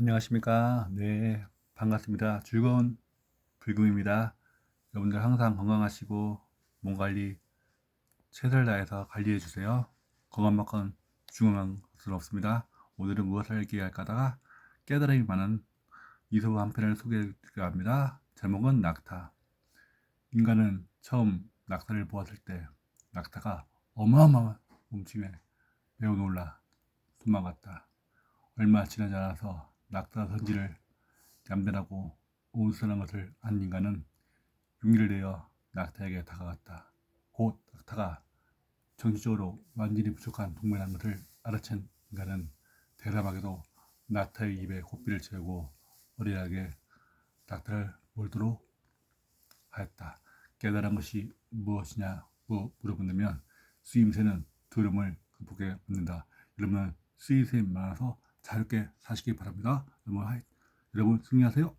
안녕하십니까. 네, 반갑습니다. 즐거운 불금입니다. 여러분들 항상 건강하시고 몸 관리 최선을 다해서 관리해 주세요. 건강만큼 중요한 것은 없습니다. 오늘은 무엇을 얘기할까 하다가 깨달음이 많은 이소부 한 편을 소개해드리려 합니다. 제목은 낙타. 인간은 처음 낙타를 보았을 때 낙타가 어마어마한 몸집에 매우 놀라 도망갔다. 얼마 지나지 않아서 낙타 선지를 얌전하고 온순한 것을 안 인간은 용기를 내어 낙타에게 다가갔다. 곧 낙타가 정신적으로 완전히 부족한 동물이라는 것을 알아챈 인간은 대담하게도 낙타의 입에 고삐를 채우고 어린하게 낙타를 몰도록 하였다. 깨달은 것이 무엇이냐고 물어본다면 수임새는 두려움을 극복해 묻는다. 여러분 수임새 많아서 자유롭게 사시기 바랍니다. 여러분, 여러분 승리하세요.